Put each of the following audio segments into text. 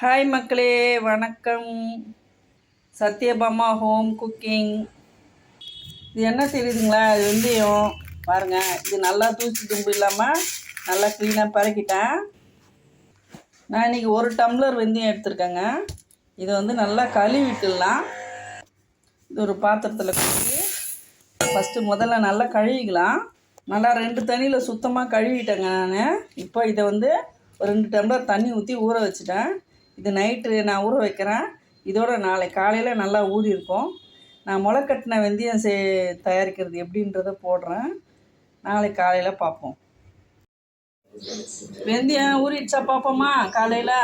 Hi மக்களே வணக்கம். Satyabhama home cooking இது என்ன தெரியுதுங்களா இது வெந்தயம். பாருங்கள் இது நல்லா தூசி தும்பு இல்லாமல் நல்லா க்ளீனாக பறக்கிட்டேன் நான் இன்றைக்கி ஒரு டம்ளர் வெந்தயம் எடுத்திருக்கேங்க. இதை வந்து நல்லா கழுவிட்டுலாம் இது ஒரு பாத்திரத்தில் கொட்டி ஃபஸ்ட்டு முதல்ல நல்லா கழுவிக்கலாம். நல்லா ரெண்டு தண்ணியில் சுத்தமாக கழுவிட்டேங்க நான். இப்போ இதை வந்து ஒரு ரெண்டு டம்ளர் தண்ணி ஊற்றி ஊற வச்சுட்டேன். இது நைட்டு நான் ஊற வைக்கிறேன். இதோட நாளை காலையில் நல்லா ஊறி இருக்கும். நான் முளை கட்டின வெந்தயம் சே தயாரிக்கிறது எப்படின்றத போடுறேன். நாளை காலையில் பார்ப்போம். வெந்தயம் ஊறிடுச்சா பார்ப்போமா? காலையில்?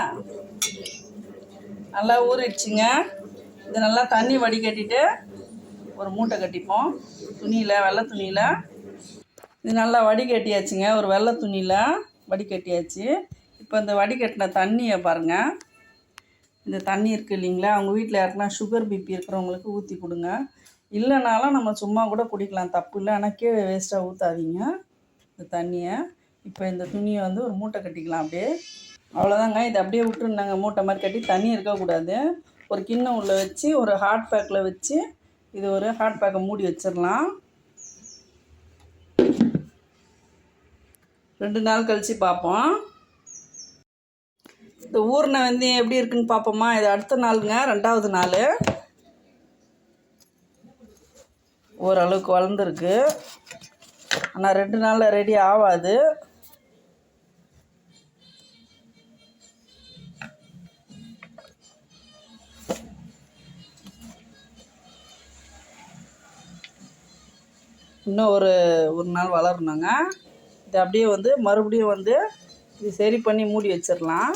நல்லா ஊறிடுச்சுங்க. இது நல்லா தண்ணி வடிகட்டிட்டு ஒரு மூட்டை கட்டிப்போம். துணியில் வெள்ளை துணியில். இது நல்லா வடிகட்டியாச்சுங்க. ஒரு வெள்ளை துணியில் வடிகட்டியாச்சு. இப்போ இந்த வடிகட்டின தண்ணியை பாருங்கள் இந்த தண்ணி இருக்குது இல்லைங்களா? அவங்க வீட்டில் யாருக்குனா சுகர் பிபி இருக்கிறவங்களுக்கு ஊற்றி கொடுங்க. இல்லைனாலும் நம்ம சும்மா கூட குடிக்கலாம். தப்பு இல்லை. ஆனால் கீழே வேஸ்ட்டாக ஊற்றாதீங்க இந்த தண்ணியை. இப்போ இந்த துணியை வந்து ஒரு மூட்டை கட்டிக்கலாம் அப்படியே. அவ்வளோதாங்க இதை அப்படியே விட்டுருந்தாங்க. மூட்டை மாதிரி கட்டி தண்ணி இருக்கக்கூடாது ஒரு கிண்ணம் உள்ளே வச்சு ஒரு ஹாட் பேக்கில் வச்சு இது ஒரு ஹாட் பேக்கை மூடி வச்சிடலாம். ரெண்டு நாள் கழித்து பார்ப்போம். இந்த ஊர்ன வந்து எப்படி இருக்குன்னு பார்ப்போமா இது அடுத்த நாளுங்க ரெண்டாவது நாள். ஓரளவுக்கு வளர்ந்துருக்கு. ஆனால் ரெண்டு நாளில் ரெடி ஆகாது இன்னும் ஒரு ஒரு நாள் வளரணுங்க. இது அப்படியே வந்து மறுபடியும் வந்து இது சரி பண்ணி மூடி வச்சிடலாம்.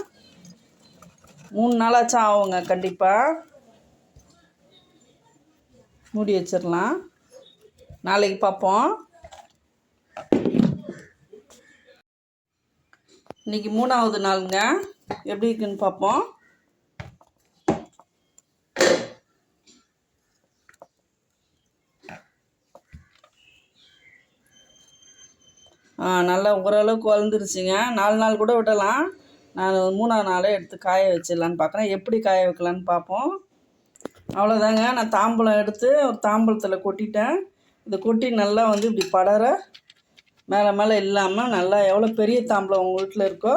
மூணு நாளாச்சும் ஆகுங்க கண்டிப்பாக மூடி வச்சிடலாம் நாளைக்கு பார்ப்போம் இன்றைக்கி மூணாவது நாளுங்க. எப்படி இருக்குன்னு பார்ப்போம் நல்லா ஓரளவுக்கு வளர்ந்துருச்சுங்க. நாலு நாள் கூட விடலாம். நான் மூணாவது நாளே எடுத்து காய வச்சிடலான்னு பார்க்குறேன். எப்படி காய வைக்கலான்னு பார்ப்போம். அவ்வளோதாங்க. நான் தாம்பூலம் எடுத்து ஒரு தாம்பூலத்தில் கொட்டிட்டேன். இதை கொட்டி நல்லா வந்து இப்படி படர மேலே மேலே இல்லாமல் நல்லா எவ்வளோ பெரிய தாம்பூலம் உங்கள் வீட்டில் இருக்கோ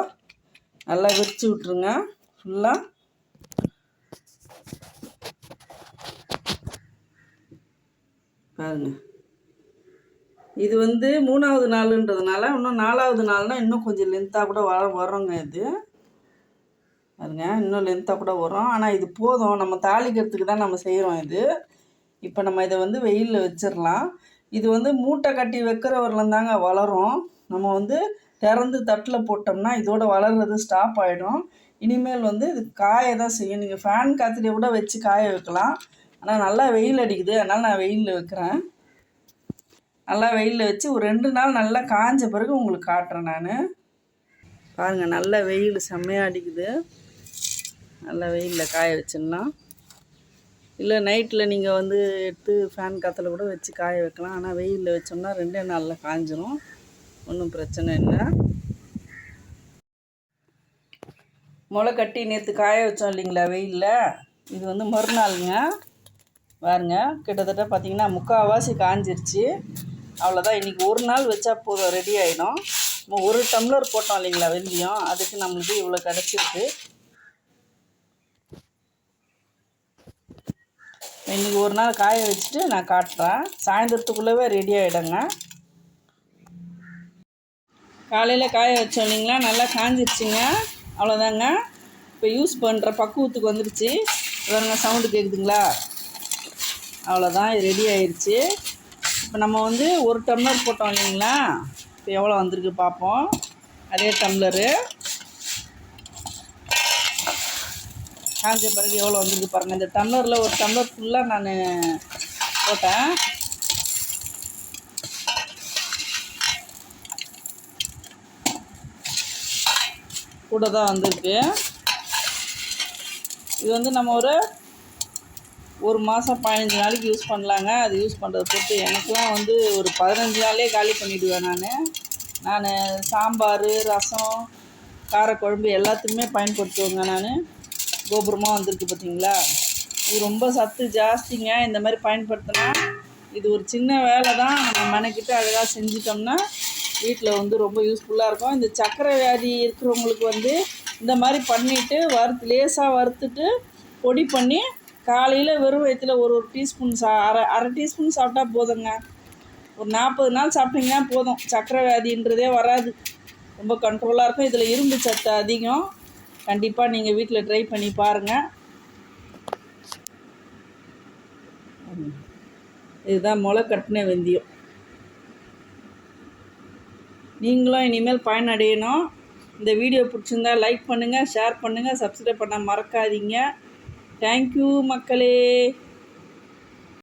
நல்லா விரித்து விட்ருங்க ஃபுல்லாக பாருங்க. இது வந்து மூணாவது நாளுன்றதுனால இன்னும் நாலாவது நாள்னால் இன்னும் கொஞ்சம் லென்த்தாக கூட வர வரோங்க இது. பாருங்க இன்னும் லென்த்தாக கூட வரும். ஆனால் இது போதும். நம்ம தாளிக்கிறதுக்கு தான் நம்ம செய்கிறோம் இது. இப்போ நம்ம இதை வந்து வெயிலில் வச்சிடலாம் இது வந்து மூட்டை கட்டி வைக்கிறவரில் தாங்க வளரும். நம்ம வந்து திறந்து தட்டில் போட்டோம்னா இதோட வளர்கிறது ஸ்டாப் ஆகிடும் இனிமேல் வந்து இது காய தான் செய்யும் நீங்கள் ஃபேன் காற்றுலேயே கூட வச்சு காய வைக்கலாம். ஆனால் நல்லா வெயில் அடிக்குது. அதனால் நான் வெயிலில் வைக்கிறேன். நல்லா வெயிலில் வச்சு ஒரு ரெண்டு நாள் நல்லா காஞ்ச பிறகு உங்களுக்கு காட்டுறேன் நான். பாருங்கள் நல்லா வெயில் செம்மையாக அடிக்குது. நல்லா வெயிலில் காய வச்சிடலாம். இல்லை நைட்டில் நீங்கள் வந்து எடுத்து ஃபேன் காற்றுல கூட வச்சு காய வைக்கலாம். ஆனால் வெயிலில் வச்சோம்னா ரெண்டே நாளில் காஞ்சிரும். ஒன்றும் பிரச்சனை இல்லை. முளை கட்டி நேற்று காய வச்சோம் இல்லைங்களா வெயிலில்? இது வந்து மறுநாளுங்க. பாருங்க கிட்டத்தட்ட பார்த்திங்கன்னா முக்கால்வாசி காஞ்சிருச்சு. அவ்வளோதான் இன்றைக்கி ஒரு நாள் வச்சா போதும் ரெடி ஆகிடும் ஒரு டம்ளர் போட்டோம் இல்லைங்களா வெந்தயம். அதுக்கு நம்மளுக்கு இவ்வளோ கிடச்சிருக்கு. இன்றைக்கி ஒரு நாள் காய வச்சுட்டு நான் காட்டுறேன். சாயந்தரத்துக்குள்ளவே ரெடி ஆகிடுங்க காலையில் காய வச்சோம் இல்லைங்களா? நல்லா காஞ்சிருச்சுங்க. அவ்வளோதாங்க இப்போ யூஸ் பண்ணுற பக்குவத்துக்கு வந்துருச்சு. வேறுங்க சவுண்டு கேட்குதுங்களா அவ்வளோதான் ரெடி ஆயிடுச்சு இப்போ நம்ம வந்து ஒரு டம்ளர் போட்டோம் இல்லைங்களா? இப்போ எவ்வளோ வந்திருக்கு பார்ப்போம் அதே டம்ளரு காஞ்ச பிறகு எவ்வளோ வந்துருக்கு பாருங்கள் இந்த டம்ளரில் ஒரு டம்ளர் ஃபுல்லாக நான் போட்டேன். கூட தான் வந்திருக்கு. இது வந்து நம்ம ஒரு ஒரு மாதம் பதினஞ்சு நாளைக்கு யூஸ் பண்ணலாங்க. அது யூஸ் பண்ணுறத பொறுத்து எனக்குலாம் வந்து ஒரு பதினஞ்சு நாளே காலி பண்ணிவிடுவேன் நான். நான் சாம்பார் ரசம் காரக்குழம்பு எல்லாத்துக்குமே பயன்படுத்துவேங்க நான். கோபுரமாக வந்திருக்கு பார்த்தீங்களா இது ரொம்ப சத்து ஜாஸ்திங்க. இந்த மாதிரி பயன்படுத்தினா இது ஒரு சின்ன வேலை தான் நம்ம மெனக்கிட்டு அழகாக செஞ்சிட்டோம்னா வீட்டில் வந்து ரொம்ப யூஸ்ஃபுல்லாக இருக்கும். இந்த சர்க்கரை வியாதி இருக்கிறவங்களுக்கு வந்து இந்த மாதிரி பண்ணிவிட்டு வறுத்து லேசாக வறுத்துட்டு பொடி பண்ணி காலையில் வெறும் வயிற்றுல ஒரு ஒரு டீஸ்பூன் சா அரை அரை டீஸ்பூன் சாப்பிட்டா போதுங்க. ஒரு நாற்பது நாள் சாப்பிட்டீங்கன்னா போதும். சர்க்கரை வியாதின்றதே வராது. ரொம்ப கண்ட்ரோலாக இருக்கும். இதில் இரும்பு சத்து அதிகம். கண்டிப்பாக நீங்கள் வீட்டில் ட்ரை பண்ணி பாருங்கள் இதுதான் முளை கட்டின வெந்தயம். நீங்களும் இனிமேல் பயனடையணும். இந்த வீடியோ பிடிச்சிருந்தா லைக் பண்ணுங்கள் ஷேர் பண்ணுங்கள் சப்ஸ்கிரைப் பண்ண மறக்காதீங்க. தேங்க்யூ மக்களே.